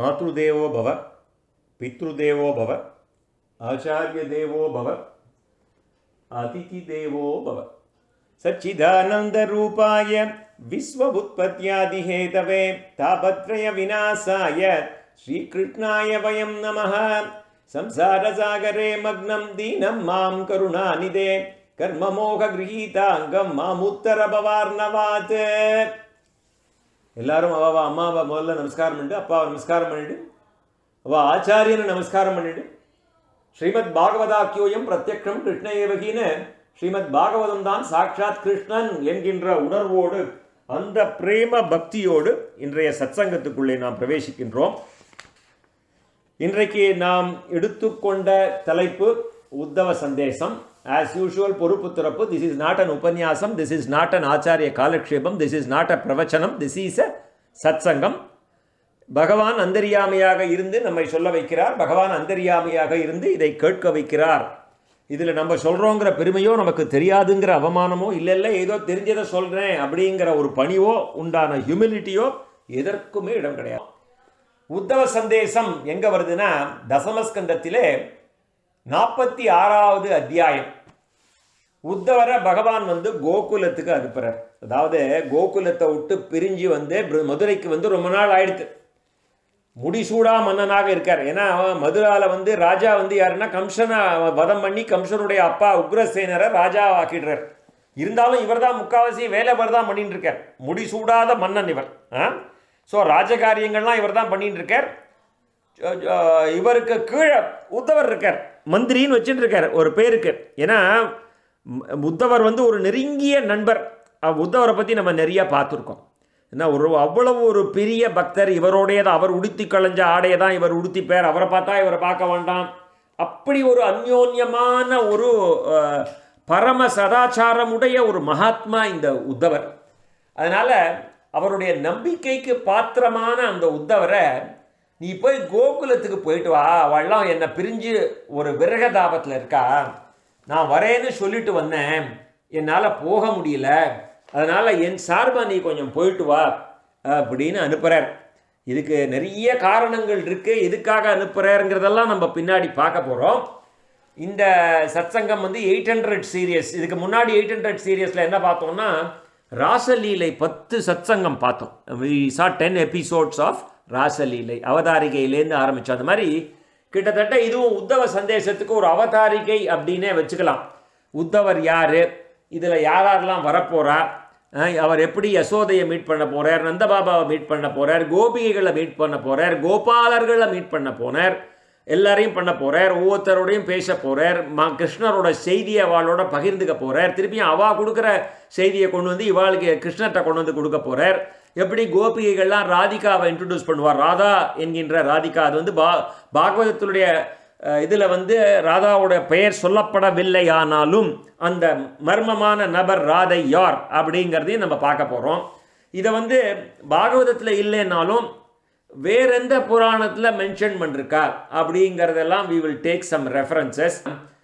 मातृदेवो भव पितृदेवो भव आचार्यदेवो भव अतिथिदेवो भव सच्चिदानन्दरूपाय विश्वमुत्पत्त्यादिहेतवे तापत्रयविनाशाय श्रीकृष्णाय वयं नमः संसारसागरे मग्नं दीनं मां करुणानिदे கர்மமோககிரகீதாங்கம் மாமுத்தரபவார்ணவாத் எல்லாரும் அவ அம்மாவை முதல்ல நமஸ்காரம் பண்ணிட்டு அப்பாவை நமஸ்காரம் பண்ணிட்டு அவ ஆச்சாரியனை நமஸ்காரம் பண்ணிடு. ஸ்ரீமத் பாகவதாக்கியோயம் பிரத்யக்ஷம் கிருஷ்ண ஏவகின்னு ஸ்ரீமத் பாகவதம் தான் சாட்சாத் கிருஷ்ணன் என்கின்ற உணர்வோடு அந்த பிரேம பக்தியோடு இன்றைய சத்சங்கத்துக்குள்ளே நாம் பிரவேசிக்கின்றோம். இன்றைக்கு நாம் எடுத்துக்கொண்ட தலைப்பு உத்தவ சந்தேசம். ஆஸ் யூஷுவல் பொறுப்பு துறப்பு this is not an upanyasam this is not an acharya kalakshepam this is not a பிரவச்சனம் திஸ் இஸ் அ சத்சங்கம் பகவான் அந்தரியாமையாக இருந்து நம்மை சொல்ல வைக்கிறார் பகவான் அந்தரியாமையாக இருந்து இதை கேட்க வைக்கிறார் இதில் நம்ம சொல்கிறோங்கிற பெருமையோ நமக்கு தெரியாதுங்கிற அவமானமோ இல்லை இல்லை ஏதோ தெரிஞ்சதை சொல்கிறேன் அப்படிங்கிற ஒரு பணிவோ உண்டான ஹியூமிலிட்டியோ எதற்குமே இடம் கிடையாது உத்தவ சந்தேசம் எங்கே வருதுன்னா தசமஸ்கந்தத்திலே நாற்பத்தி ஆறாவது அத்தியாயம். உத்தவரை பகவான் வந்து கோகுலத்துக்கு அனுப்புறார். அதாவது கோகுலத்தை விட்டு பிரிஞ்சு வந்து மதுரைக்கு வந்து ரொம்ப நாள் ஆயிடுத்து. முடிசூடா மன்னனாக இருக்கார். ஏன்னா அவன் வந்து ராஜா வந்து யாருன்னா கம்சனை வதம் பண்ணி கம்சனுடைய அப்பா உக்ரசேனரை ராஜா ஆக்கிடுறார். இருந்தாலும் இவர் தான் முக்காவாசி வேலை இவர் தான் பண்ணிட்டு இருக்கார். முடிசூடாத மன்னன் இவர். ஆ? ஸோ ராஜகாரியங்கள்லாம் இவர் தான் பண்ணிட்டு இருக்கார். இவருக்கு கீழே உத்தவர் இருக்கார். மந்திரின்னு வச்சுட்டு இருக்கார் ஒரு பேருக்கு. ஏன்னா உத்தவர் வந்து ஒரு நெருங்கிய நண்பர். உத்தவரை பற்றி நம்ம நிறைய பார்த்துருக்கோம் ஏன்னா ஒரு அவ்வளவு ஒரு பெரிய பக்தர் இவரோடைய தான் அவர் உடுத்தி களைஞ்ச ஆடையை தான் இவர் உடுத்திப்பார். அவரை பார்த்தா இவரை பார்க்க வேண்டாம். அப்படி ஒரு அந்யோன்யமான ஒரு பரம சதாச்சாரமுடைய ஒரு மகாத்மா இந்த உத்தவர். அதனால் அவருடைய நம்பிக்கைக்கு பாத்திரமான அந்த உத்தவரை நீ போய் கோகுலத்துக்கு போயிட்டு வா. அவள்லாம் என்னை பிரிஞ்சு ஒரு விரக தாபத்தில் இருக்கா. நான் வரேன்னு சொல்லிட்டு வந்தேன். என்னால் போக முடியல. அதனால் என் சார்பாக நீ கொஞ்சம் போயிட்டு வா அப்படின்னு அனுப்புகிறார் இதுக்கு நிறைய காரணங்கள் இருக்குது எதுக்காக அனுப்புகிறாருங்கிறதெல்லாம் நம்ம பின்னாடி பார்க்க போகிறோம் இந்த சத்சங்கம் வந்து எயிட் ஹண்ட்ரட் சீரியஸ். இதுக்கு முன்னாடி எயிட் ஹண்ட்ரட் சீரியஸில் என்ன பார்த்தோம்னா ராசலீலை பத்து சத்சங்கம் பார்த்தோம். We saw ten episodes of ராசலீலை அவதாரிகையிலேருந்து ஆரம்பித்தோம் அந்த மாதிரி கிட்டத்தட்ட இதுவும் உத்தவ சந்தேசத்துக்கு ஒரு அவதாரிகை அப்படின்னே வச்சுக்கலாம். உத்தவர் யார்? இதில் யார் யாரெல்லாம் வரப்போகிறா அவர் எப்படி யசோதையை மீட் பண்ண போகிறார் நந்தபாபாவை மீட் பண்ண போகிறார் கோபிகைகளை மீட் பண்ண போகிறார் கோபாலர்களை மீட் பண்ண போனார்? எல்லாரையும் பண்ண போகிறார் ஒவ்வொருத்தரோடையும் பேச போகிறார் மா கிருஷ்ணரோட செய்தியை அவளோட பகிர்ந்துக்க போகிறார் திருப்பியும் அவா கொடுக்குற செய்தியை கொண்டு வந்து இவாளுக்கு கிருஷ்ணர்கிட்ட கொண்டு வந்து கொடுக்க போகிறார் எப்படி கோபிகைகள்லாம் ராதிகாவை இன்ட்ரடியூஸ் பண்ணுவார்? ராதா என்கின்ற ராதிகா அது வந்து பா பாகவதத்தினுடைய இதில் வந்து ராதாவோட பெயர் சொல்லப்படவில்லை ஆனாலும் அந்த மர்மமான நபர் ராதை யார் அப்படிங்கிறதையும் நம்ம பார்க்க போகிறோம் இதை வந்து பாகவதத்தில் இல்லைன்னாலும் வேற எந்த புராணத்தில் மென்ஷன் பண்ணிருக்கா அப்படிங்கிறதெல்லாம் we will take some references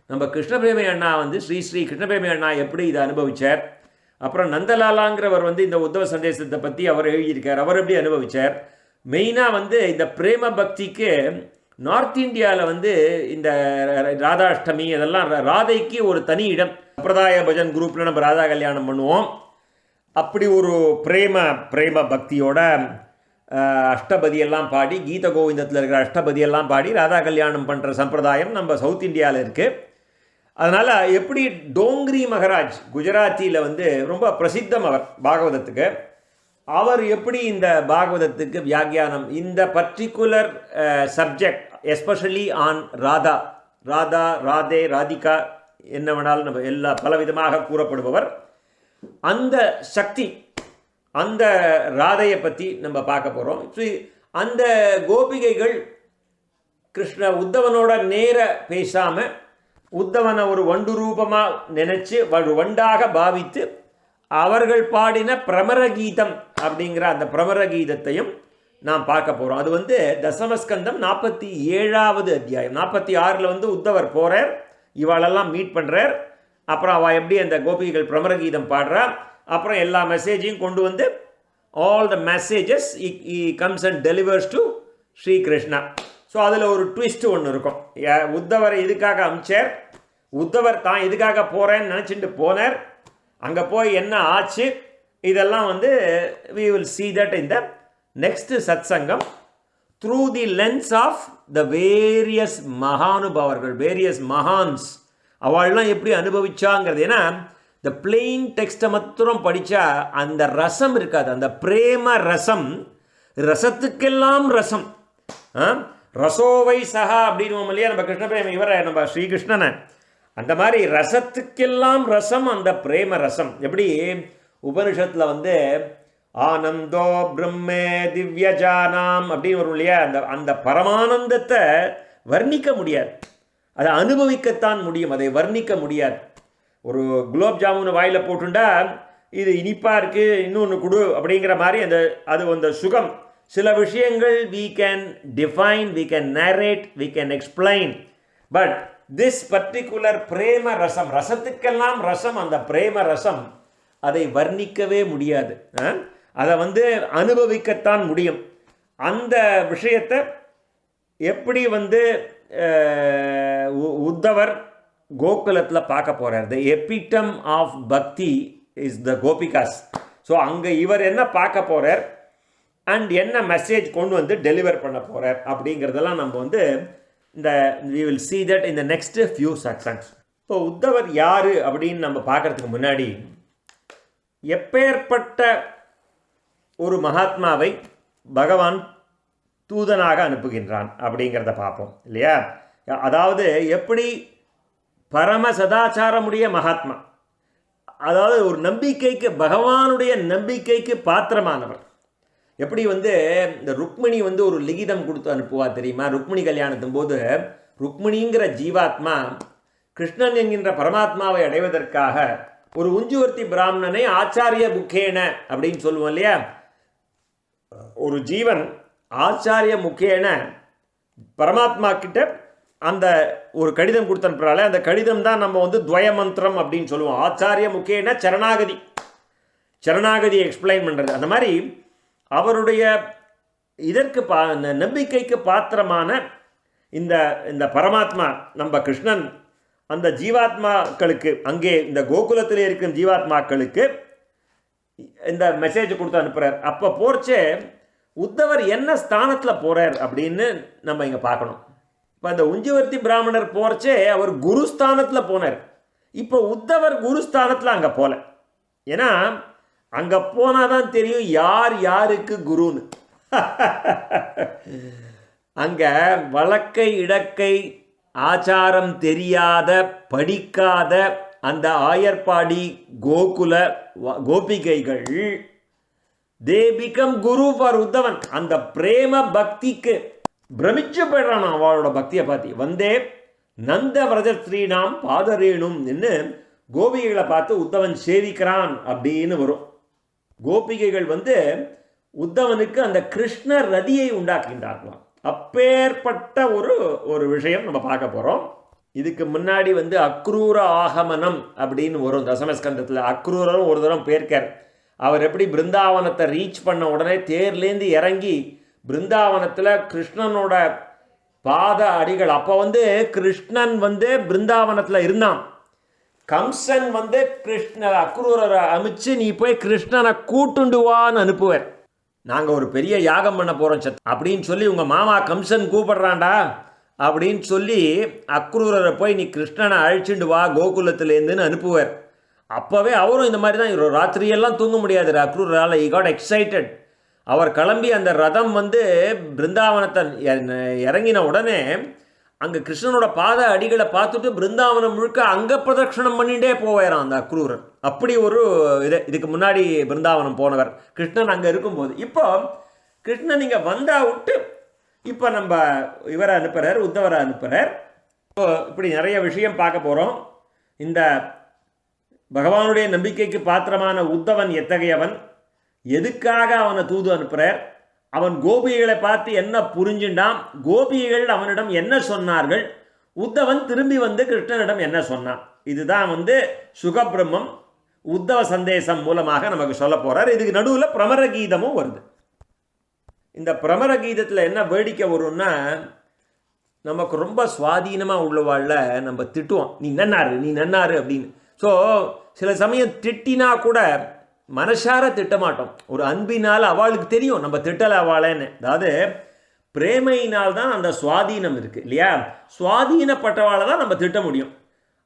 நம்ம கிருஷ்ணபிரேமி அண்ணா வந்து ஸ்ரீ ஸ்ரீ கிருஷ்ணபிரேமி அண்ணா எப்படி இதை அனுபவிச்சார்? அப்புறம் நந்தலாலாங்கிறவர் வந்து இந்த உத்தவ சந்தேசத்தை பற்றி அவர் எழுதியிருக்கார். அவர் எப்படி அனுபவித்தார் மெயினாக வந்து இந்த பிரேம பக்திக்கு நார்த் இந்தியாவில் வந்து இந்த ராதாஷ்டமி இதெல்லாம் ரா- ராதைக்கு ஒரு தனி இடம். சம்பிரதாய பஜன் குரூப்பில் நம்ம ராதா கல்யாணம் பண்ணுவோம். அப்படி ஒரு பிரேம பிரேம பக்தியோட அஷ்டபதியெல்லாம் பாடி கீத கோவிந்தத்தில் இருக்கிற அஷ்டபதியெல்லாம் பாடி ராதா கல்யாணம் பண்ணுற சம்பிரதாயம் நம்ம சவுத் இந்தியாவில் இருக்குது அதனால் எப்படி டோங்கிரி மகராஜ் குஜராத்தியில் வந்து ரொம்ப பிரசித்தம் அவர் பாகவதத்துக்கு அவர் எப்படி இந்த பாகவதத்துக்கு வியாக்கியானம் இந்த particular subject especially on Radha Radha Radhe Radhika என்ன வேணாலும் நம்ம எல்லா பலவிதமாக கூறப்படுபவர். அந்த சக்தி அந்த ராதையை பற்றி நம்ம பார்க்க போகிறோம் அந்த கோபிகைகள் கிருஷ்ண உத்தவனோட நேர பேசாமல் உத்தவனை ஒரு வண்டு ரூபமாக நினைச்சு ஒன்றாக வண்டாக பாவித்து அவர்கள் பாடின பிரமர கீதம் அப்படிங்கிற அந்த பிரமர கீதத்தையும் நாம் பார்க்க போகிறோம் அது வந்து தசமஸ்கந்தம் நாற்பத்தி ஏழாவது அத்தியாயம். நாற்பத்தி ஆறில் வந்து உத்தவர் போகிறார் இவாளெல்லாம் மீட் பண்ணுறார் அப்புறம் அவள் எப்படி அந்த கோபிகைகள் பிரமர கீதம் பாடுறா? அப்புறம் எல்லா மெசேஜையும் கொண்டு வந்து all the messages he comes and delivers to Srikrishna so அதில் ஒரு ட்விஸ்ட் ஒன்று இருக்கும். உத்தவரை இதுக்காக அமிச்சார்? உத்தவர் தான் இதுக்காக போகிறேன்னு நினச்சிட்டு போனார். அங்கே போய் என்ன ஆச்சு? இதெல்லாம் வந்து வி வில் சி தட் இந்த நெக்ஸ்ட் சத் சத்சங்கம் through the lens of the various மகானுபாவர்கள் various மகான்ஸ் அவள்லாம் எப்படி அனுபவிச்சாங்கிறது. ஏன்னா இந்த பிளெயின் டெக்ஸ்ட்டை மாத்திரம் படித்தா அந்த ரசம் இருக்காது. அந்த பிரேம ரசம் ரசத்துக்கெல்லாம் ரசம். ஆ? ரசோவை சஹா அப்படின்னு இல்லையா? நம்ம கிருஷ்ண பிரேம இவரை நம்ம ஸ்ரீகிருஷ்ணனை. அந்த மாதிரி ரசத்துக்கெல்லாம் ரசம் அந்த பிரேம ரசம். எப்படி? உபனிஷத்தில் வந்து ஆனந்தோ பிரம்மே திவ்யஜானாம் அப்படின்னு வரும் இல்லையா? அந்த அந்த பரமானந்தத்தை வர்ணிக்க முடியாது. அதை அனுபவிக்கத்தான் முடியும். அதை வர்ணிக்க முடியாது. ஒரு குலோப் ஜாமுன் வாயில் போட்டுண்டா இது இனிப்பாக இருக்குது இன்னொன்று கொடு அப்படிங்கிற மாதிரி அந்த அது அந்த சுகம். சில விஷயங்கள் we can define we can narrate we can explain but this particular பிரேம ரசம் ரசத்துக்கெல்லாம் ரசம் அந்த பிரேம ரசம் அதை வர்ணிக்கவே முடியாது. ஆ? அதை வந்து அனுபவிக்கத்தான் முடியும். அந்த விஷயத்தை எப்படி வந்து உ- உத்தவர் கோகுலத்தில் பார்க்க போகிறார் the epitome of bhakti is the Gopikas so அங்கே இவர் என்ன பார்க்க போகிறார் அண்ட் என்ன மெசேஜ் கொண்டு வந்து டெலிவர் பண்ண போகிறார் அப்படிங்கிறதெல்லாம் நம்ம வந்து இந்த வி வில் சி தட் இந்த நெக்ஸ்ட்டு ஃபியூ few இப்போ உத்தவர் யார் அப்படின்னு நம்ம பார்க்கறதுக்கு முன்னாடி எப்பேற்பட்ட ஒரு மகாத்மாவை பகவான் தூதனாக அனுப்புகின்றான் அப்படிங்கிறத பார்ப்போம் இல்லையா? அதாவது எப்படி பரம சதாச்சாரமுடைய மகாத்மா அதாவது ஒரு நம்பிக்கைக்கு பகவானுடைய நம்பிக்கைக்கு பாத்திரமானவர் எப்படி வந்து இந்த ருக்மிணி வந்து ஒரு லிகிதம் கொடுத்து அனுப்புவா தெரியுமா? ருக்மிணி கல்யாணத்தின் போது ருக்மிணிங்கிற ஜீவாத்மா கிருஷ்ணன் என்கின்ற பரமாத்மாவை அடைவதற்காக ஒரு உஞ்சுவர்த்தி பிராமணனை ஆச்சாரிய முக்கேன அப்படின்னு சொல்லுவோம் இல்லையா? ஒரு ஜீவன் ஆச்சாரிய முக்கேன பரமாத்மா கிட்ட அந்த ஒரு கடிதம் கொடுத்து அனுப்புறாளே அந்த கடிதம் தான் நம்ம வந்து துவய மந்திரம் அப்படின்னு சொல்லுவோம். ஆச்சாரிய முக்கேன சரணாகதி. சரணாகதி எக்ஸ்பிளைன் பண்ணுறது அந்த மாதிரி அவருடைய இதற்கு பா இந்த நம்பிக்கைக்கு பாத்திரமான இந்த இந்த பரமாத்மா நம்ம கிருஷ்ணன் அந்த ஜீவாத்மாக்களுக்கு அங்கே இந்த கோகுலத்தில் இருக்கும் ஜீவாத்மாக்களுக்கு இந்த மெசேஜ் கொடுத்து அனுப்புகிறார் அப்போ போர்ச்சே உத்தவர் என்ன ஸ்தானத்தில் போகிறார் அப்படின்னு நம்ம இங்கே பார்க்கணும். இப்போ அந்த உஞ்சிவர்த்தி பிராமணர் போர்ச்சே அவர் குருஸ்தானத்தில் போனார். இப்போ உத்தவர் குருஸ்தானத்தில் அங்கே போகல ஏன்னா அங்கே போனால் தான் தெரியும் யார் யாருக்கு குருன்னு. அங்கே வழக்கை இடக்கை ஆச்சாரம் தெரியாத படிக்காத அந்த ஆயர்பாடி கோகுல வ- கோபிகைகள் தே பிகம் குரு ஃபார் உத்தவன் அந்த பிரேம பக்திக்கு பிரமிச்சு போயிடுறான் அவளோட பக்தியை பார்த்து. வந்தே நந்த விரத ஸ்ரீநாம் பாதரேணும் என்று கோபிகளை பார்த்து உத்தவன் சேவிக்கிறான் அப்படின்னு வரும். கோபிகைகள் வந்து உத்தவனுக்கு அந்த கிருஷ்ண ரதியை உண்டாக்குகின்றார்களாம். அப்பேற்பட்ட ஒரு ஒரு விஷயம் நம்ம பார்க்க போகிறோம் இதுக்கு முன்னாடி வந்து அக்ரூர ஆகமனம் அப்படின்னு வரும் தசமஸ்கந்தத்தில். அக்ரூரரும் ஒரு தரம் பேர்க்கார். அவர் எப்படி பிருந்தாவனத்தை ரீச் பண்ண உடனே தேர்லேருந்து இறங்கி பிருந்தாவனத்தில் கிருஷ்ணனோட பாத அடிகள். அப்போ வந்து கிருஷ்ணன் வந்து பிருந்தாவனத்தில் இருந்தான். கம்சன் வந்து கிருஷ்ணர் அக்ரூரரை அமிச்சு நீ போய் கிருஷ்ணனை கூட்டுண்டு வான்னு அனுப்புவார். நாங்கள் ஒரு பெரிய யாகம் பண்ண போகிறோம் சத் அப்படின்னு சொல்லி உங்கள் மாமா கம்சன் கூப்பிடுறான்டா அப்படின்னு சொல்லி அக்ரூரரை போய் நீ கிருஷ்ணனை அழிச்சுண்டு வா கோகுலத்துலேருந்துன்னு அனுப்புவார். அப்போவே அவரும் இந்த மாதிரி தான் இரு- ராத்திரியெல்லாம் தூங்க முடியாது அக்ரூரால் ஈ காட் எக்ஸைட்டட் அவர் கிளம்பி அந்த ரதம் வந்து பிருந்தாவனத்தை இறங்கின உடனே அங்கே கிருஷ்ணனோட பாத அடிகளை பார்த்துட்டு பிருந்தாவனம் முழுக்க அங்கே பிரதட்சணம் பண்ணிட்டே போவாராம் அந்த அக்ரூரன் அப்படி ஒரு இது இதுக்கு முன்னாடி பிருந்தாவனம் போனவர். கிருஷ்ணன் அங்கே இருக்கும்போது இப்போ கிருஷ்ணன் இங்கே வந்தா விட்டு இப்போ நம்ம இவரை அனுப்புகிறார் உத்தவரை அனுப்புகிறார் இப்போ இப்படி நிறைய விஷயம் பார்க்க போகிறோம் இந்த பகவானுடைய நம்பிக்கைக்கு பாத்திரமான உத்தவன் எத்தகையவன்? எதுக்காக அவனை தூது அனுப்புகிறார் அவன் கோபிகளை பார்த்து என்ன புரிஞ்சுண்டான் கோபிகள் அவனிடம் என்ன சொன்னார்கள்? உத்தவன் திரும்பி வந்து கிருஷ்ணனிடம் என்ன சொன்னான்? இதுதான் வந்து சுகபிரம்மம் உத்தவ சந்தேசம் மூலமாக நமக்கு சொல்ல போகிறார் இதுக்கு நடுவில் பிரமர கீதமும் வருது. இந்த பிரமர கீதத்தில் என்ன வேடிக்கை வரும்னா நமக்கு ரொம்ப சுவாதீனமாக உள்ளவாழ்ல நம்ம திட்டுவோம் நீ நன்னாரு நீ நன்னாரு அப்படின்னு. ஸோ சில சமயம் திட்டினா கூட மனசார திட்ட மாட்டோம் ஒரு அன்பினால் அவளுக்கு தெரியும் நம்ம திட்டலை அவளேன்னு. அதாவது பிரேமையினால் தான் அந்த சுவாதீனம் இருக்குது இல்லையா? சுவாதீனப்பட்டவாளை தான் நம்ம திட்ட முடியும்.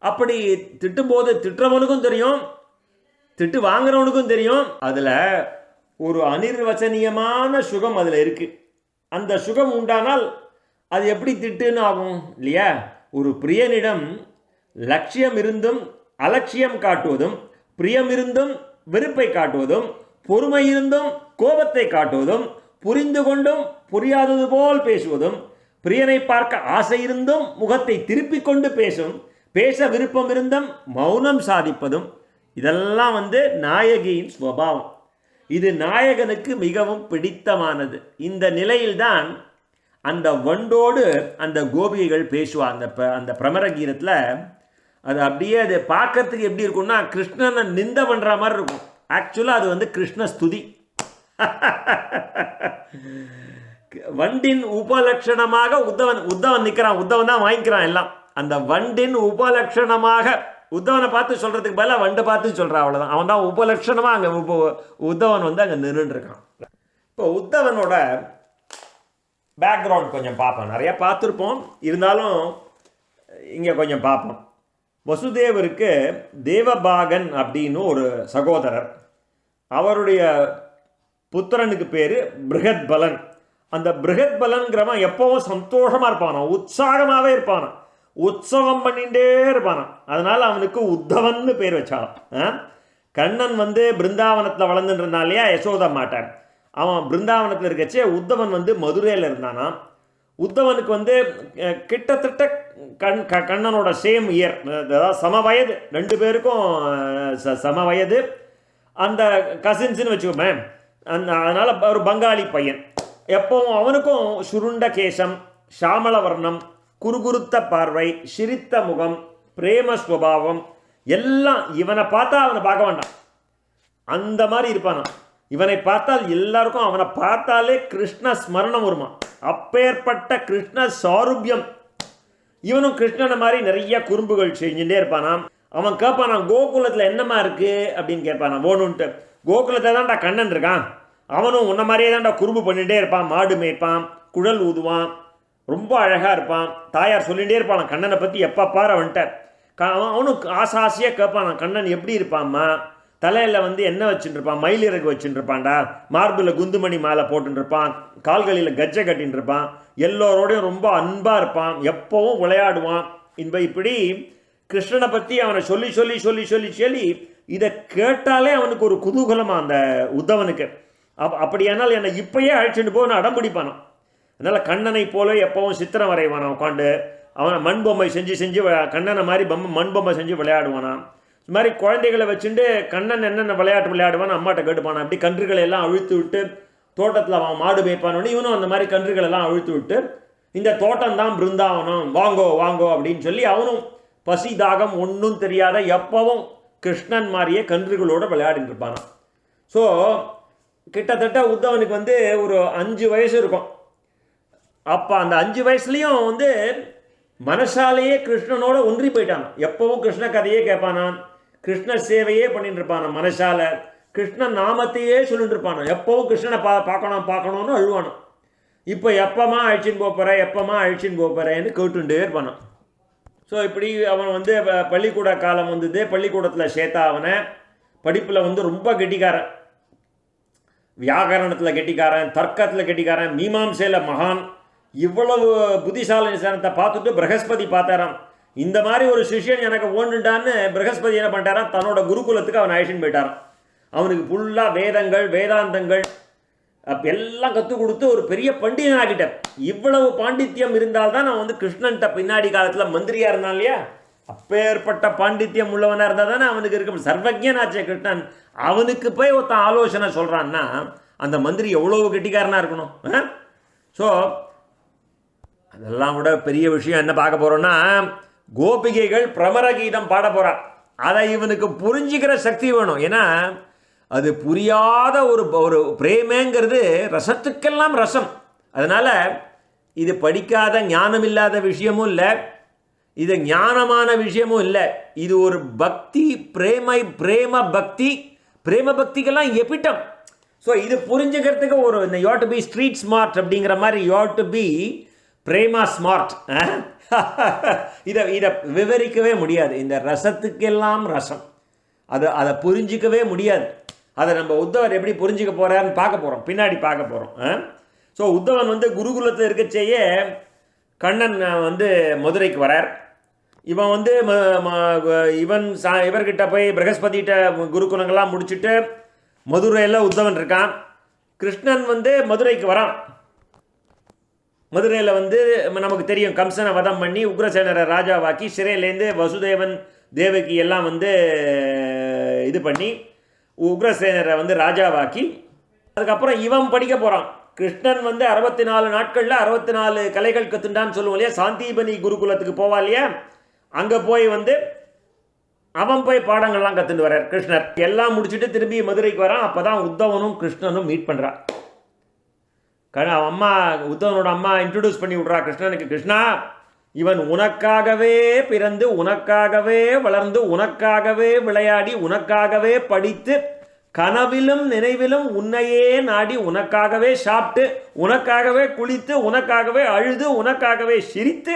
அப்படி திட்டும்போது திட்டுறவனுக்கும் தெரியும் திட்டு வாங்குறவனுக்கும் தெரியும். அதில் ஒரு அனிர்வச்சனீயமான சுகம் அதில் இருக்குது அந்த சுகம் உண்டானால் அது எப்படி திட்டுன்னு ஆகும் இல்லையா? ஒரு பிரியனிடம் லட்சியம் இருந்தும் அலட்சியம் காட்டுவதும் பிரியம் இருந்தும் வெறுப்பை காட்டுவதும் பொறுமை இருந்தும் கோபத்தை காட்டுவதும் புரிந்து கொண்டும் புரியாதது போல் பேசுவதும் பிரியனை பார்க்க ஆசை இருந்தும் முகத்தை திருப்பிக் கொண்டு பேசும் பேச விருப்பம் இருந்தும் மௌனம் சாதிப்பதும் இதெல்லாம் வந்து நாயகியின் ஸ்வபாவம். இது நாயகனுக்கு மிகவும் பிடித்தமானது. இந்த நிலையில்தான் அந்த வண்டோடு அந்த கோபிகைகள் பேசுவாங்க அந்த ப- அந்த அது அப்படியே அது பார்க்கறதுக்கு எப்படி இருக்கும்னா கிருஷ்ணனை நிந்த பண்ணுற மாதிரி இருக்கும். ஆக்சுவலாக அது வந்து கிருஷ்ண ஸ்துதி. வண்டின் உபலட்சணமாக உத்தவன் உத்தவன் நிற்கிறான் உத்தவன் தான் வாங்கிக்கிறான் எல்லாம். அந்த வண்டின் உபலட்சணமாக உத்தவனை பார்த்து சொல்கிறதுக்கு பதிலாக வண்டை பார்த்து சொல்கிறான் அவ்வளோதான் அவன் தான் உபலட்சணமாக அங்கே உப உத்தவன் வந்து அங்கே நின்றுருக்கான் இப்போ உத்தவனோட பேக்ரவுண்ட் கொஞ்சம் பார்ப்போம். நிறைய பார்த்துருப்போம். இருந்தாலும் இங்கே கொஞ்சம் பார்ப்போம். வசுதேவருக்கு தேவபாகன் அப்படின்னு ஒரு சகோதரர். அவருடைய புத்திரனுக்கு பேர் பிருகத் பலன் அந்த பிருகத் பலன்கிறவன் எப்பவும் சந்தோஷமாக இருப்பானா? உற்சாகமாகவே இருப்பானா? உற்சவம் பண்ணிகிட்டே இருப்பானாம் அதனால் அவனுக்கு உத்தவன்னு பேர் வச்சான். ஆ? கண்ணன் வந்து பிருந்தாவனத்தில் வளர்ந்துட்டு இருந்தான் இல்லையா? யசோதா மாட்டான் அவன் பிருந்தாவனத்தில் இருக்கச்சே உத்தவன் வந்து மதுரையில் இருந்தானா உத்தவனுக்கு வந்து கிட்டத்தட்ட கண் க கண்ணனோட சேம் இயர் அதாவது சம வயது. ரெண்டு பேருக்கும் ச- சம வயது. அந்த கசின்ஸ்னு வச்சுக்கோமே. அந்த அதனால் ஒரு பங்காளி பையன். எப்போவும் அவனுக்கும் சுருண்ட கேசம் சாமளவர்ணம் குறுகுறுத்த பார்வை சிரித்த முகம் பிரேம ஸ்வபாவம் எல்லாம் இவனை பார்த்தா அவனை பார்க்க வேண்டாம் அந்த மாதிரி இருப்பானான் இவனை பார்த்தால் எல்லாருக்கும் அவனை பார்த்தாலே கிருஷ்ண ஸ்மரணம் வருமா அப்பேற்பட்ட கிருஷ்ண சாருபியம். இவனும் கிருஷ்ணனை மாதிரி நிறைய குறும்புகள் செஞ்சுட்டே இருப்பானாம். அவன் கேட்பானான் கோகுலத்தில் என்னம்மா இருக்குது அப்படின்னு கேட்பானா ஓணுன்ட்டு கோகுலத்தில் தான்டா கண்ணன் இருக்கான். அவனும் உன்ன மாதிரியே தான்டா குறும்பு பண்ணிகிட்டே இருப்பான். மாடு மேய்ப்பான் குழல் ஊதுவான் ரொம்ப அழகாக இருப்பான். தாயார் சொல்லிகிட்டே இருப்பான் கண்ணனை பற்றி எப்போ பாரு அவன்கிட்ட. க அவன் அவனும் ஆசை ஆசையாக கேட்பான் கண்ணன் எப்படி இருப்பாம்மா? தலையில் வந்து என்ன வச்சுட்டுருப்பான் மயில் இறகு வச்சுட்டு இருப்பான்டா மார்பில் குந்துமணி மாலை போட்டுருப்பான் இருப்பான் கால்களில் கஜ்ஜை கட்டின்னு இருப்பான் எல்லோரோடையும் ரொம்ப அன்பாக இருப்பான் எப்போவும் விளையாடுவான். இன்ப இப்படி கிருஷ்ணனை பற்றி அவனை சொல்லி சொல்லி சொல்லி சொல்லி சொல்லி இதை கேட்டாலே அவனுக்கு ஒரு குதூகலமாக அந்த உத்தவனுக்கு. அப் அப்படியானால் என்னை இப்பயே அழைச்சிட்டு போன்னு அடம் பிடிப்பானான் அதனால் கண்ணனை போல எப்பவும் சித்திரம் வரைவானான் உட்காந்து அவன் மண் பொம்மை செஞ்சு செஞ்சு கண்ணனை மாதிரி பொம்மை மண் பொம்மை செஞ்சு விளையாடுவானான் இது மாதிரி குழந்தைகளை வச்சுட்டு கண்ணன் என்னென்ன விளையாட்டு விளையாடுவான்னு அம்மாட்ட கேட்டுப்பானா. அப்படி கன்றுகளை எல்லாம் அழுத்து விட்டு தோட்டத்தில் அவன் மாடு மேய்ப்பானோன்னு இவனும் அந்த மாதிரி கன்றுகளை எல்லாம் அழுத்து விட்டு இந்த தோட்டம் தான் பிருந்தாவனம் வாங்கோ வாங்கோ அப்படின்னு சொல்லி அவனும் பசி தாகம் ஒன்றும் தெரியாத எப்பவும் கிருஷ்ணன் மாதிரியே கன்றுகளோடு விளையாடிட்டு இருப்பானான் ஸோ கிட்டத்தட்ட உத்தவனுக்கு வந்து ஒரு அஞ்சு வயசு இருக்கும். அப்போ அந்த அஞ்சு வயசுலேயும் வந்து மனசாலேயே கிருஷ்ணனோட ஒன்றி போயிட்டான். எப்பவும் கிருஷ்ண கதையே கேட்பானான். கிருஷ்ண சேவையே பண்ணிட்டு இருப்பான் மனசால. கிருஷ்ண நாமத்தையே சொல்லிட்டு இருப்பானோ எப்பவும் கிருஷ்ணனை பா பார்க்கணும் பார்க்கணும்னு அழுவானும் இப்போ எப்பமா அழிச்சின்னு போகிற எப்பமா அழிச்சின்னு போகிறேன்னு கேட்டுட்டே இருப்பான். ஸோ இப்படி அவன் வந்து ப- பள்ளிக்கூட காலம் வந்தது. பள்ளிக்கூடத்தில் சேர்த்தா அவனை படிப்பில் வந்து ரொம்ப கெட்டிக்காரன். வியாகரணத்தில் கெட்டிக்காரன் தர்க்கத்தில் கெட்டிக்காரன் மீமாம்சையில் மகான். இவ்வளவு புத்திசாலித்தனத்தை பார்த்துட்டு பிரகஸ்பதி பார்த்தாராம். இந்த மாதிரி ஒரு சிஷ்யன் எனக்கு ஓண்டுட்டான்னு பிரகஸ்பதி என்ன பண்ணிட்டாரா? தன்னோட குருகுலத்துக்கு அவன் அழைச்சின்னு போயிட்டாரான் அவனுக்கு ஃபுல்லாக வேதங்கள் வேதாந்தங்கள் அப்போ எல்லாம் கற்றுக் கொடுத்து ஒரு பெரிய பண்டிதன் ஆகிட்டார் இவ்வளவு பாண்டித்யம் இருந்தால்தான் நான் வந்து கிருஷ்ணன்ட்ட பின்னாடி காலத்தில் மந்திரியாக இருந்தான் இல்லையா? அப்பேற்பட்ட பாண்டித்யம் உள்ளவனாக இருந்தால் தானே அவனுக்கு இருக்க சர்வஜனாச்சே கிருஷ்ணன். அவனுக்கு போய் ஒருத்தன் ஆலோசனை சொல்கிறான்னா அந்த மந்திரி எவ்வளவு கெட்டிக்காரனாக இருக்கணும்? ஸோ அதெல்லாம் விட பெரிய விஷயம் என்ன பார்க்க போகிறோன்னா கோபிகைகள் பிரமர கீதம் பாட போறா அதை இவனுக்கு புரிஞ்சுக்கிற சக்தி வேணும். ஏன்னா அது புரியாத ஒரு ஒரு பிரேமங்கிறது ரசத்துக்கெல்லாம் ரசம். அதனால் இது படிக்காத ஞானம் இல்லாத விஷயமும் இல்லை. இது ஞானமான விஷயமும் இல்லை. இது ஒரு பக்தி பிரேமை பிரேம பக்தி. பிரேம பக்திக்கெல்லாம் எபிட்டம் ஸோ இது புரிஞ்சுக்கிறதுக்கு ஒரு இந்த you ought to be street smart அப்படிங்கிற மாதிரி you'd to be Prema smart இதை இதை விவரிக்கவே முடியாது. இந்த ரசத்துக்கெல்லாம் ரசம். அதை அதை புரிஞ்சிக்கவே முடியாது. அதை நம்ம உத்தவர் எப்படி புரிஞ்சுக்க போகிறாருன்னு பார்க்க போகிறோம் பின்னாடி பார்க்க போகிறோம் ஸோ உத்தவன் வந்து குருகுலத்தில் இருக்கச்சேயே கண்ணன் வந்து மதுரைக்கு வரார். இவன் வந்து ம- ம- இவன் சா இவர்கிட்ட போய் பிரகஸ்பதிகிட்ட குருகுலங்கள்லாம் முடிச்சுட்டு மதுரையில் உத்தவன் இருக்கான். கிருஷ்ணன் வந்து மதுரைக்கு வரான். மதுரையில் வந்து நமக்கு தெரியும் கம்சனை வதம் பண்ணி உக்ரசேனரை ராஜாவாக்கி சிறையிலேருந்து வசுதேவன் தேவகி எல்லாம் வந்து இது பண்ணி உக்ரசேனரை வந்து ராஜாவாக்கி அதுக்கப்புறம் இவன் படிக்க போகிறான் கிருஷ்ணன் வந்து அறுபத்தி நாலு நாட்களில் அறுபத்தி நாலு கலைகள் கத்துண்டான்னு சொல்லுவோம் இல்லையா? சாந்திபனி குருகுலத்துக்கு போவா இல்லையா? அங்கே போய் வந்து அவன் போய் பாடங்கள்லாம் கற்றுட்டு வர்றார் கிருஷ்ணர். எல்லாம் முடிச்சுட்டு திரும்பி மதுரைக்கு வரான். அப்போ தான் உத்தவனும் கிருஷ்ணனும் மீட் பண்ணுறான் அவன் அம்மா உத்தவனோட அம்மா இன்ட்ரடியூஸ் பண்ணி விட்றா கிருஷ்ணனுக்கு. கிருஷ்ணா இவன் உனக்காகவே பிறந்து உனக்காகவே வளர்ந்து உனக்காகவே விளையாடி உனக்காகவே படித்து கனவிலும் நினைவிலும் உன்னையே நாடி உனக்காகவே சாப்பிட்டு உனக்காகவே குளித்து உனக்காகவே அழுது உனக்காகவே சிரித்து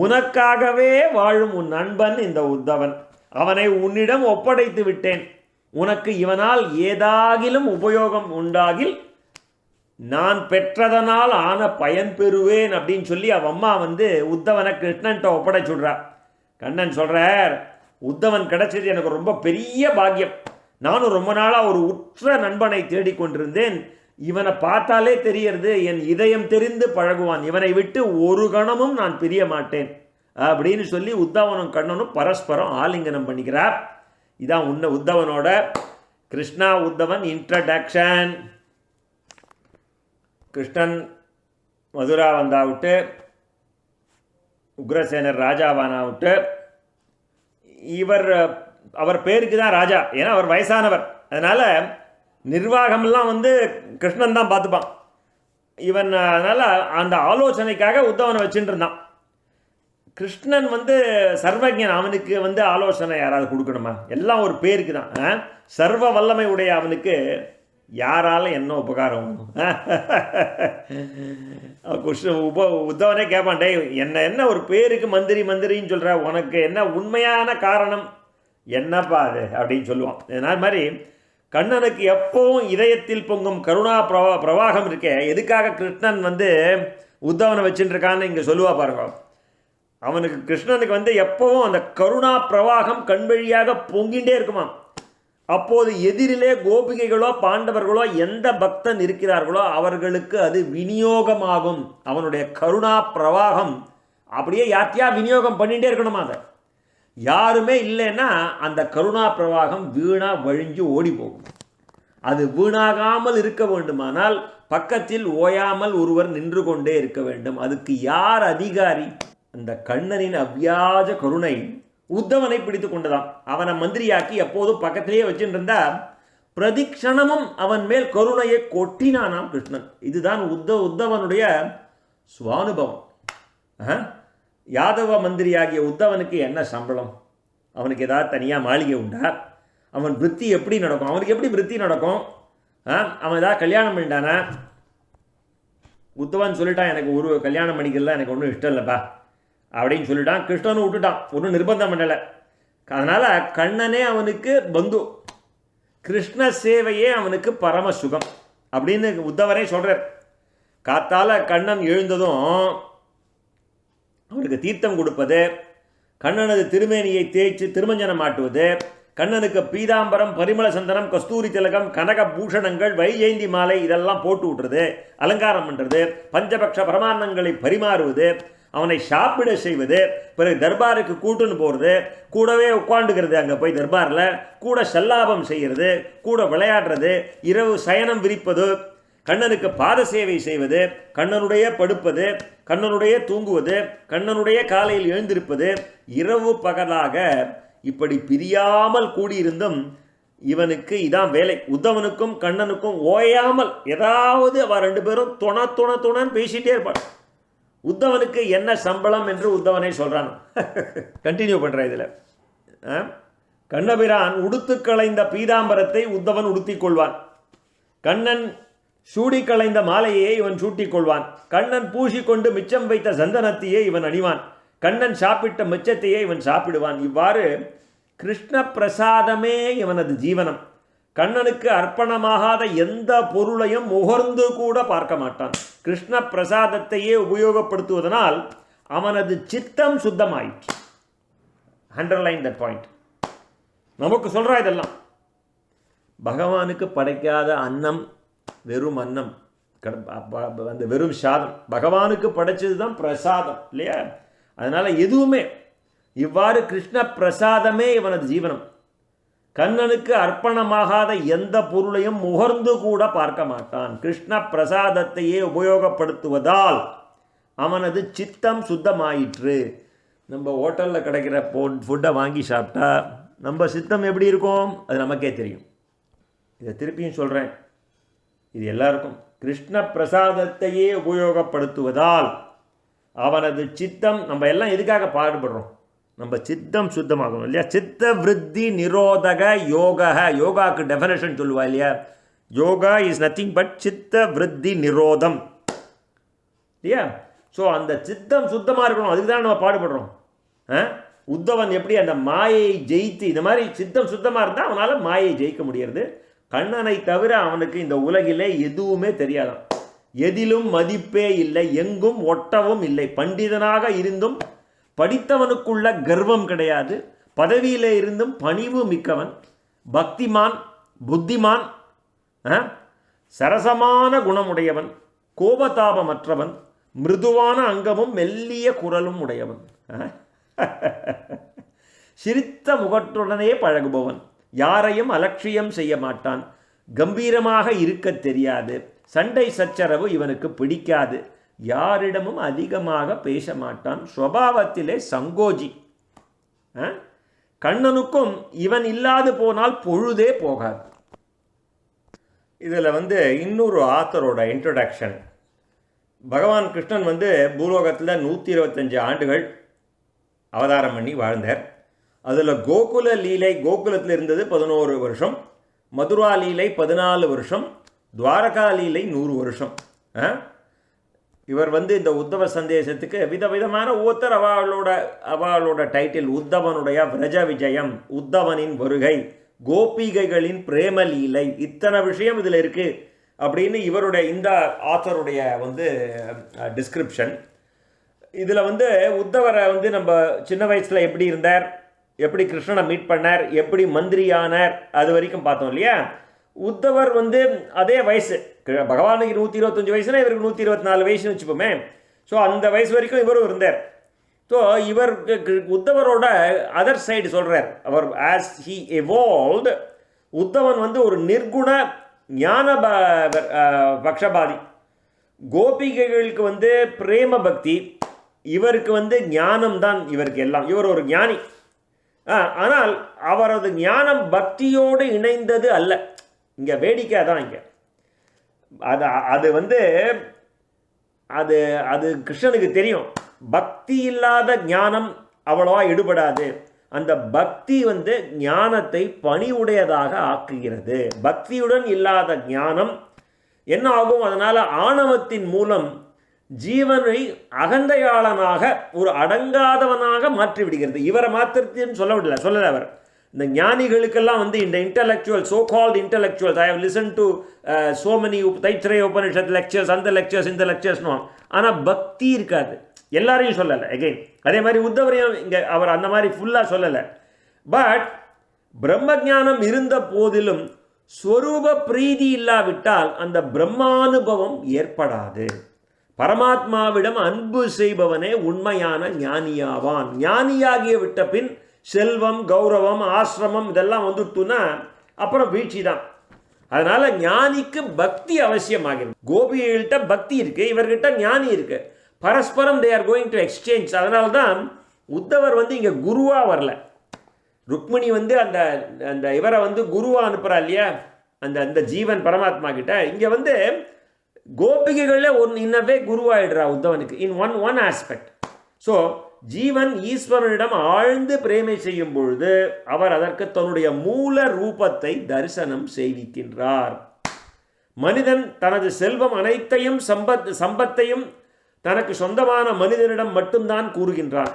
உனக்காகவே வாழும் உன் நண்பன் இந்த உத்தவன் அவனை உன்னிடம் ஒப்படைத்து விட்டேன். உனக்கு இவனால் ஏதாகிலும் உபயோகம் உண்டாகில் நான் பெற்றதனால் ஆன பயன் பெறுவேன் அப்படின்னு சொல்லி அவ அம்மா வந்து உத்தவனை கிருஷ்ணன்ட்ட ஒப்படைச்சுடுறா கண்ணன் சொல்கிறார் உத்தவன் கிடைச்சது எனக்கு ரொம்ப பெரிய பாக்கியம். நானும் ரொம்ப நாளாக ஒரு உற்ற நண்பனை தேடிக்கொண்டிருந்தேன் இவனை பார்த்தாலே தெரியறது என் இதயம் தெரிந்து பழகுவான். இவனை விட்டு ஒரு கணமும் நான் பிரிய மாட்டேன். அப்படின்னு சொல்லி உத்தவனும் கண்ணனும் பரஸ்பரம் ஆலிங்கனம் பண்ணிக்கிறார். இதான் உன்ன உத்தவனோட கிருஷ்ணா உத்தவன் இன்ட்ரடக்ஷன் கிருஷ்ணன் மதுரா வந்தாவிட்டு உக்ரசேனர் ராஜாவானாவிட்டு இவர் அவர் பேருக்கு தான் ராஜா ஏன்னா அவர் வயசானவர். அதனால் நிர்வாகம்லாம் வந்து கிருஷ்ணன் தான் பார்த்துப்பான். இவன் அதனால் அந்த ஆலோசனைக்காக உத்தவனை வச்சுட்டு இருந்தான். கிருஷ்ணன் வந்து சர்வஜன் அவனுக்கு வந்து ஆலோசனை யாராவது கொடுக்கணுமா? எல்லாம் ஒரு பேருக்கு தான். சர்வ வல்லமை உடைய அவனுக்கு யாரால என்ன உபகாரம் வேணும்? கிருஷ்ண உப உத்தவனே கேட்பான் டே என்ன என்ன ஒரு பேருக்கு மந்திரி மந்திரின்னு சொல்கிற உனக்கு என்ன உண்மையான காரணம்? என்னப்பா அது? அப்படின்னு சொல்லுவான். இதனால் மாதிரி கண்ணனுக்கு எப்பவும் இதயத்தில் பொங்கும் கருணா பிரவா பிரவாகம் இருக்கே. எதுக்காக கிருஷ்ணன் வந்து உத்தவனை வச்சுட்டுருக்கான்னு இங்கே சொல்லுவா பாருங்க. அவனுக்கு கிருஷ்ணனுக்கு வந்து எப்பவும் அந்த கருணா பிரவாகம் கண் வழியாக பொங்கிட்டே இருக்குமாம். அப்போது எதிரிலே கோபிகைகளோ பாண்டவர்களோ எந்த பக்தன் இருக்கிறார்களோ அவர்களுக்கு அது விநியோகமாகும். அவனுடைய கருணா பிரவாகம். அப்படியே யார்த்தையா விநியோகம் பண்ணிகிட்டே இருக்கணுமா அதை. யாருமே இல்லைன்னா அந்த கருணா பிரவாகம் வீணாக வழிஞ்சு ஓடி போகும். அது வீணாகாமல் இருக்க வேண்டுமானால் பக்கத்தில் ஓயாமல் ஒருவர் நின்று கொண்டே இருக்க வேண்டும். அதுக்கு யார் அதிகாரி? அந்த கண்ணனின் அவ்வியாஜ கருணை. உத்தவனை பிடித்து கொண்டதாம் அவனை மந்திரியாக்கி எப்போதும் பக்கத்திலேயே வச்சுட்டு பிரதிக்ஷணமும் அவன் மேல் கருணையை கொட்டினானாம் கிருஷ்ணன். இதுதான் உத்த உத்தவனுடைய சுவானுபவம். ஆ? யாதவ மந்திரியாகிய உத்தவனுக்கு என்ன சம்பளம்? அவனுக்கு ஏதாவது தனியாக மாளிகை உண்டா? அவன் விருத்தி எப்படி நடக்கும்? அவனுக்கு எப்படி விற்பி நடக்கும்? ஆ? அவன் ஏதாவது கல்யாணம் பண்ணிட்டானா? உத்தவன் சொல்லிட்டான் எனக்கு ஒரு கல்யாணம் பண்ணிக்கிறதுல எனக்கு ஒன்றும் இஷ்டம் இல்லைப்பா. அப்படின்னு சொல்லிட்டான். கிருஷ்ணனும் விட்டுட்டான். ஒன்றும் நிர்பந்தம் பண்ணலை. அதனால் கண்ணனே அவனுக்கு பந்து. கிருஷ்ண சேவையே அவனுக்கு பரம சுகம். அப்படின்னு உத்தவரே சொல்கிறார் காத்தால் கண்ணன் எழுந்ததும் அவனுக்கு தீர்த்தம் கொடுப்பது கண்ணனது திருமேனியை தேய்ச்சி திருமஞ்சனம் மாட்டுவது கண்ணனுக்கு பீதாம்பரம் பரிமள சந்தனம் கஸ்தூரி திலகம் கனக பூஷணங்கள் வைஜெயந்தி மாலை இதெல்லாம் போட்டு விட்டுறது அலங்காரம் பண்ணுறது பஞ்சபக்ஷ பரமான்னங்களை பரிமாறுவது அவனை சாப்பிட செய்வது பிறகு தர்பாருக்கு கூட்டுன்னு போகிறது கூடவே உட்காந்துக்கிறது அங்கே போய் தர்பாரில் கூட செல்லாபம் செய்கிறது கூட விளையாடுறது இரவு சயனம் விரிப்பது கண்ணனுக்கு பாத சேவை செய்வது கண்ணனுடைய படுப்பது கண்ணனுடைய தூங்குவது கண்ணனுடைய காலையில் எழுந்திருப்பது இரவு பகலாக இப்படி பிரியாமல் கூடியிருந்தும் இவனுக்கு இதான் வேலை. உத்தவனுக்கும் கண்ணனுக்கும் ஓயாமல் ஏதாவது அவன் ரெண்டு பேரும் துண துண துணன்னு பேசிகிட்டே இருப்பான். உத்தவனுக்கு என்ன சம்பளம் என்று உத்தவனே சொல்கிறான் கண்டினியூ பண்ணுற இதில். கண்ணபிரான் உடுத்து களைந்த பீதாம்பரத்தை உத்தவன் உடுத்திக் கொள்வான். கண்ணன் சூடி களைந்த மாலையை இவன் சூட்டிக் கொள்வான். கண்ணன் பூசிக்கொண்டு மிச்சம் வைத்த சந்தனத்தையே இவன் அணிவான். கண்ணன் சாப்பிட்ட மிச்சத்தையே இவன் சாப்பிடுவான். இவ்வாறு கிருஷ்ண பிரசாதமே இவனது ஜீவனம். கண்ணனுக்கு அர்ப்பணமாகாத எந்த பொருளையும் முகர்ந்து கூட பார்க்க மாட்டான். கிருஷ்ண பிரசாதத்தையே உபயோகப்படுத்துவதனால் அவனது சித்தம் சுத்தமாயிற்று. அண்டர்லைன் தட் பாயிண்ட் நமக்கு சொல்கிறா இதெல்லாம். பகவானுக்கு படைக்காத அன்னம் வெறும் அன்னம் கட- அந்த வெறும் சாதம். பகவானுக்கு படைச்சது தான் பிரசாதம் இல்லையா? அதனால் எதுவுமே இவ்வாறு கிருஷ்ண பிரசாதமே இவனது ஜீவனம். கண்ணனுக்கு அர்ப்பணமாகாத எந்த பொருளையும் முகர்ந்து கூட பார்க்க மாட்டான். கிருஷ்ண பிரசாதத்தையே உபயோகப்படுத்துவதால் அவனது சித்தம் சுத்தமாயிற்று. நம்ம ஹோட்டலில் கிடைக்கிற போ ஃபுட்டை வாங்கி சாப்பிட்டா நம்ம சித்தம் எப்படி இருக்கும்? அது நமக்கே தெரியும். இதை திருப்பியும் சொல்கிறேன் இது எல்லாருக்கும். கிருஷ்ண பிரசாதத்தையே உபயோகப்படுத்துவதால் அவனது சித்தம் நம்ம எல்லாம் எதுக்காக பாடுபடுறோம்? நம்ம சித்தம் சுத்தமாகணும் இல்லையா? சித்த விருத்தி நிரோதக யோக யோகாக்கு டெஃபனேஷன் சொல்லுவா இல்லையா? யோகா இஸ் நத்திங் பட் சித்த விருத்தி நிரோதம். இல்லையா? ஸோ அந்த சித்தம் சுத்தமாக இருக்கணும். அதுக்கு தான் நம்ம பாடுபடுறோம். ஆ? உத்தவன் எப்படி அந்த மாயை ஜெயித்து இந்த மாதிரி சித்தம் சுத்தமாக இருந்தால் அவனால் மாயை ஜெயிக்க முடியறது. கண்ணனை தவிர அவனுக்கு இந்த உலகிலே எதுவுமே தெரியாதாம் எதிலும் மதிப்பே இல்லை எங்கும் ஒட்டவும் இல்லை. பண்டிதனாக இருந்தும் படித்தவனுக்குள்ள கர்வம் கிடையாது. பதவியில் இருந்தும் பணிவு மிக்கவன். பக்திமான் புத்திமான் ஆ? சரசமான குணமுடையவன். கோபதாபமற்றவன். மிருதுவான அங்கமும் மெல்லிய குரலும் உடையவன். சிரித்த முகத்துடனே பழகுபவன். யாரையும் அலட்சியம் செய்ய மாட்டான். கம்பீரமாக இருக்கத் தெரியாது. சண்டை சச்சரவு இவனுக்கு பிடிக்காது. யாரிடமும் அதிகமாக பேச மாட்டான் சுவாவத்திலே சங்கோஜி. ஆ? கண்ணனுக்கும் இவன் இல்லாது போனால் பொழுதே போகாது. இதில் வந்து இன்னொரு ஆத்தரோட இன்ட்ரடக்ஷன் பகவான் கிருஷ்ணன் வந்து பூலோகத்தில் நூற்றி இருபத்தஞ்சு ஆண்டுகள் அவதாரம் பண்ணி வாழ்ந்தார். அதில் கோகுல லீலை கோகுலத்தில் இருந்தது பதினோரு வருஷம் மதுரா லீலை பதினாலு வருஷம் துவாரகா லீலை நூறு வருஷம். ஆ? இவர் வந்து இந்த உத்தவ சந்தேசத்துக்கு விதவிதமான ஒவ்வொருத்தர் அவளோட அவளோட டைட்டில் உத்தவனுடைய விரஜ விஜயம் உத்தவனின் வருகை கோபிகைகளின் பிரேமலீலை இத்தனை விஷயம் இதில் இருக்குது அப்படின்னு இவருடைய இந்த ஆத்தருடைய வந்து டிஸ்கிரிப்ஷன் இதில் வந்து உத்தவரை வந்து நம்ம சின்ன வயசில் எப்படி இருந்தார் எப்படி கிருஷ்ணனை மீட் பண்ணார் எப்படி மந்திரியானார் அது வரைக்கும் பார்த்தோம் இல்லையா? உத்தவர் வந்து அதே வயசு. பகவானுக்கு நூற்றி இருபத்தஞ்சி வயசுனா இவருக்கு நூற்றி இருபத்தி நாலு வயசுன்னு வச்சுப்போமே. ஸோ அந்த வயசு வரைக்கும் இவரும் இருந்தார். ஸோ இவர் உத்தவரோட அதர் சைடு சொல்கிறார் அவர் ஆஸ் ஹி எவால்வ்டு உத்தவன் வந்து ஒரு நிர்குண ஞான ப- பக்ஷபாதி. கோபிகைகளுக்கு வந்து பிரேம பக்தி. இவருக்கு வந்து ஞானம் தான் இவருக்கு எல்லாம். இவர் ஒரு ஞானி. ஆனால் அவரது ஞானம் பக்தியோடு இணைந்தது அல்ல. இங்கே வேடிக்கை தான் இங்கே. அது அது வந்து அது அது கிருஷ்ணனுக்கு தெரியும். பக்தி இல்லாத ஞானம் அவ்வளவா ஈடுபடாது அந்த பக்தி வந்து ஞானத்தை பணிவுடையதாக ஆக்குகிறது. பக்தியுடன் இல்லாத ஞானம் என்ன ஆகும்? அதனால் ஆணவத்தின் மூலம் ஜீவனை அகந்தையாளனாக ஒரு அடங்காதவனாக மாற்றி விடுகிறது இவரை மாத்திரத்தின்னு சொல்ல விடல சொல்லலை அவர். இந்த ஞானிகளுக்கெல்லாம் வந்து இந்த intellectual so called intellectuals I have listen to so many Taittiriya Upanishad lectures அந்த லெக்சர்ஸ் இந்த லெக்சர்ஸ்னு ஆனால் பக்தி இருக்காது. எல்லாரையும் சொல்லலை அகைன் அதே மாதிரி உத்தவரையும் இங்கே அவர் அந்த மாதிரி ஃபுல்லாக சொல்லலை. பட் பிரம்ம ஞானம் இருந்த போதிலும் ஸ்வரூப பிரீதி இல்லாவிட்டால் அந்த பிரம்மானுபவம் ஏற்படாது. பரமாத்மாவிடம் அன்பு செய்பவனே உண்மையான ஞானியாவான். ஞானியாகிய விட்ட பின் செல்வம் கௌரவம் ஆசிரமம் இதெல்லாம் வந்துட்டுனா அப்புறம் வீழ்ச்சி தான். அதனால் ஞானிக்கு பக்தி அவசியமாகிறது. கோபிகள்கிட்ட பக்தி இருக்குது இவர்கிட்ட ஞானி இருக்குது பரஸ்பரம் they are going to exchange அதனால தான் உத்தவர் வந்து இங்கே குருவாக வரல. ருக்மிணி வந்து அந்த அந்த இவரை வந்து குருவாக அனுப்புகிறா இல்லையா? அந்த அந்த ஜீவன் பரமாத்மா கிட்ட. இங்கே வந்து கோபிகைகளில் ஒன் இன்னவே குருவாயிடுறா உத்தவனுக்கு. In one one aspect so ஜீவன் ஈஸ்வரனிடம் ஆழ்ந்து பிரேமை செய்யும் பொழுது அவர் அதற்கு தன்னுடைய மூல ரூபத்தை தரிசனம் செய்விக்கின்றார். மனிதன் தனது செல்வம் அனைத்தையும் சம்பத் சம்பத்தையும் தனக்கு சொந்தமான மனிதனிடம் மட்டும்தான் கூறுகின்றான்.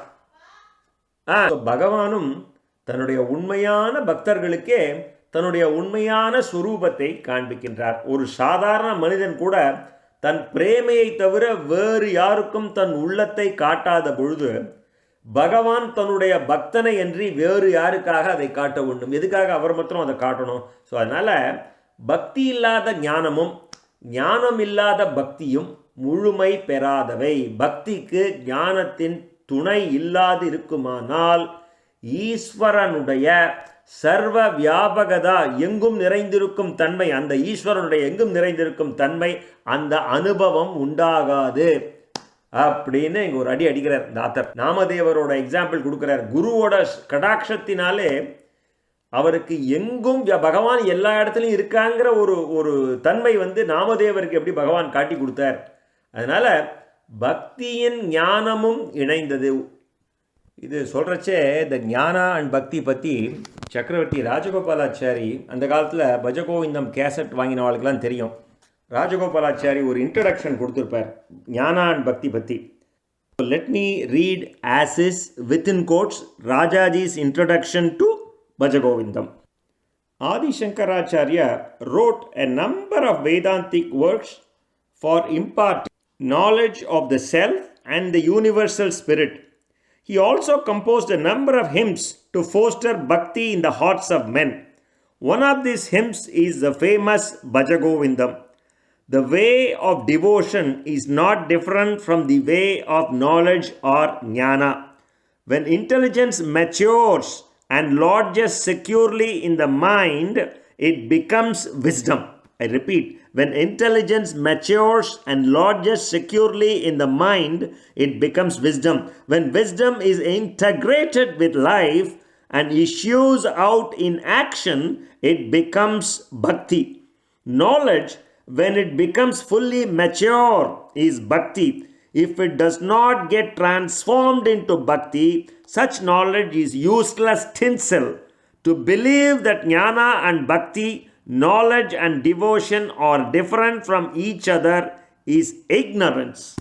பகவானும் தன்னுடைய உண்மையான பக்தர்களுக்கே தன்னுடைய உண்மையான சுரூபத்தை காண்பிக்கின்றார். ஒரு சாதாரண மனிதன் கூட தன் பிரேமையை தவிர வேறு யாருக்கும் தன் உள்ளத்தை காட்டாத பொழுது பகவான் தன்னுடைய பக்தனை அன்றி வேறு யாருக்காக அதை காட்ட வேண்டும்? எதுக்காக அவர் மட்டும் அதை காட்டணும்? ஸோ அதனால் பக்தி இல்லாத ஞானமும் ஞானம் இல்லாத பக்தியும் முழுமை பெறாதவை. பக்திக்கு ஞானத்தின் துணை இல்லாது இருக்குமானால் ஈஸ்வரனுடைய சர்வ வியாபகதா எங்கும் நிறைந்திருக்கும் தன்மை அந்த ஈஸ்வரனுடைய எங்கும் நிறைந்திருக்கும் தன்மை அந்த அனுபவம் உண்டாகாது. அப்படின்னு இங்கே ஒரு அடி அடிக்கிறார் இந்த ஆத்தர். நாமதேவரோட எக்ஸாம்பிள் கொடுக்குறார். குருவோட கடாட்சத்தினாலே அவருக்கு எங்கும் பகவான் எல்லா இடத்துலையும் இருக்காங்கிற ஒரு ஒரு தன்மை வந்து நாமதேவருக்கு எப்படி பகவான் காட்டி கொடுத்தார். அதனால் பக்தியின் ஞானமும் இணைந்தது. இது சொல்கிறச்சே இந்த ஞானா அண்ட் பக்தி பற்றி சக்கரவர்த்தி ராஜகோபாலாச்சாரி அந்த காலத்தில் பஜகோவிந்தம் கேசட் வாங்கினவாளுக்கெல்லாம் தெரியும். ராஜகோபாலாச்சாரி ஒரு இன்ட்ரடக்ஷன் கொடுத்துருப்பார் ஞானா அண்ட் பக்தி பற்றி let me read as is within quotes Rajaji's introduction to Bhajagovindam. Adi wrote wrote a number of Vedantic works for imparting knowledge of the self and the universal spirit. He also composed a number of hymns to foster bhakti in the hearts of men. One of these hymns is the famous Bhajagovindam. The way of devotion is not different from the way of knowledge or jnana. When intelligence matures and lodges securely in the mind, it becomes wisdom. I repeat, when intelligence matures and lodges securely in the mind, it becomes wisdom. When wisdom is integrated with life and issues out in action, it becomes bhakti. Knowledge, when it becomes fully mature, is bhakti. If it does not get transformed into bhakti, such knowledge is useless tinsel. To believe that jnana and bhakti, knowledge and devotion are different from each other is ignorance.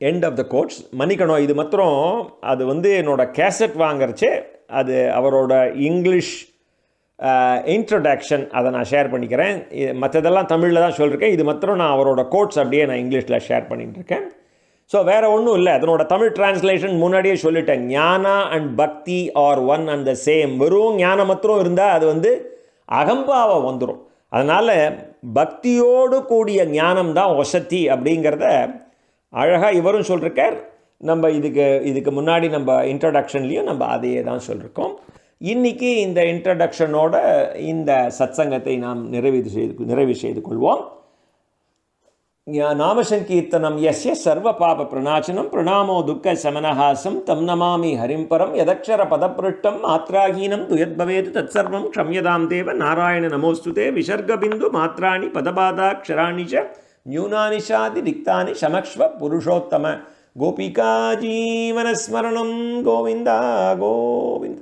End of the quotes மன்னிக்கணும் இது மாத்திரம் அது வந்து என்னோட cassette வாங்குறச்சே அது அவரோட English introduction அதை நான் ஷேர் பண்ணிக்கிறேன். இது- மற்றதெல்லாம் தமிழில் தான் சொல்லியிருக்கேன் இது மாத்திரம் நான் அவரோட கோட்ஸ் அப்படியே நான் இங்கிலீஷில் ஷேர் பண்ணிட்டுருக்கேன் ஸோ வேறு ஒன்றும் இல்லை. அதனோட தமிழ் டிரான்ஸ்லேஷன் முன்னாடியே சொல்லிட்டேன். Jnana and bhakti are one and the same வெறும் ஞானம் மாத்திரம் இருந்தால் அது வந்து அகம்பாவம் வந்துடும் அதனால் பக்தியோடு கூடிய ஞானம் தான் வசதி அப்படிங்கிறத அழகாக இவரும் சொல்லியிருக்கார் நம்ம இதுக்கு இதுக்கு முன்னாடி நம்ம இன்ட்ரடக்ஷன்லேயும் நம்ம அதையே தான் சொல்லியிருக்கோம் இன்னைக்கு இந்த இன்ட்ரடக்ஷனோட இந்த சத்சங்கத்தை நாம் நிறைவு செய்து நிறைவு செய்து கொள்வோம். நாமசங்கீர்த்தனம் எஸ்ய சர்வ பாப பிரணாசனம் பிரணாமோ துக்க சமனஹாசம் தம் நமாமி ஹரிம் பரம் யதக்ஷர பதப்பிருஷ்டம் மாத்ராஹீனம் துயத்பவேது தத்சர்வம் க்ஷம்யதாம் தேவ நாராயண நமோஸ்துதே விசர்கபிந்து மாத்ராணி பதபாதாக்ஷராணி ச न्यूनानि शाति रिक्तानि क्षमक्ष्व पुरुषोत्तम गोपिका जीवनस्मरणं गोविन्द गोविन्द